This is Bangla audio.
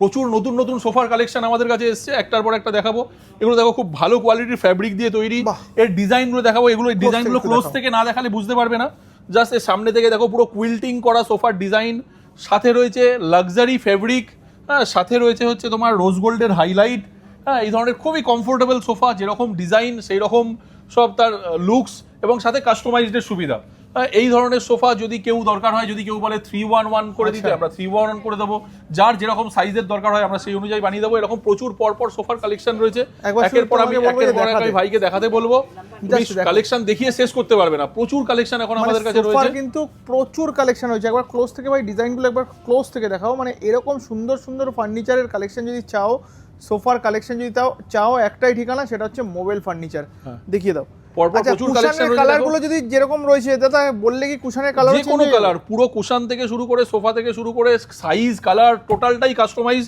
প্রচুর নতুন নতুন সোফার কালেকশন আমাদের কাছে এসছে। একটার পর একটা দেখাবো। এগুলো দেখো খুব ভালো কোয়ালিটির ফ্যাব্রিক দিয়ে তৈরি। এর ডিজাইনগুলো দেখাবো। এগুলো ডিজাইনগুলো ক্লোজ থেকে না দেখালে বুঝতে পারবে না। জাস্ট এর সামনে থেকে দেখো পুরো কুইল্টিং করা সোফার ডিজাইন সাথে রয়েছে লাক্সারি ফ্যাব্রিক হ্যাঁ সাথে রয়েছে হচ্ছে তোমার রোজ গোল্ডের হাইলাইট হ্যাঁ এই ধরনের খুবই কমফোর্টেবল সোফা যেরকম ডিজাইন সেই রকম সব তার লুকস এবং সাথে কাস্টমাইজডের সুবিধা। এই ধরনের সোফা যদি কেউ দরকার হয় যদি কেউ বলে থ্রি ওয়ান ওয়ান করে দিতে আচ্ছা। আমরা থ্রি ওয়ান ওয়ান করে দেবো। যার যেরকম সাইজের দরকার হয় আমরা সেই অনুযায়ী বানিয়ে দেবো। এরকম প্রচুর পরপর সোফার কালেকশন রয়েছে। একের পর আমি একের পর আমি ভাইকে দেখাতে বলব। কালেকশন দেখিয়ে শেষ করতে পারবে না। প্রচুর কালেকশন এখন মানে আমাদের কাছে রয়েছে। কিন্তু প্রচুর কালেকশন হয়েছে একবার ক্লোজ থেকে ভাই ডিজাইনগুলো একবার ক্লোজ থেকে দেখাও। মানে এরকম সুন্দর সুন্দর ফার্নিচারের কালেকশন যদি চাও সোফার কালেকশন যদি তাও চাও একটাই ঠিকানা সেটা হচ্ছে মোবাইল ফার্নিচার হ্যাঁ। দেখিয়ে দাও। পরপর আচ্ছা প্রচুর কালেকশন কুশানের রয়েছে কালারগুলো যদি যেরকম রয়েছে দাদা বললে কি কুশানের কালার যে কোনো কালার পুরো কুশান থেকে শুরু করে সোফা থেকে শুরু করে সাইজ কালার টোটালটাই কাস্টমাইজ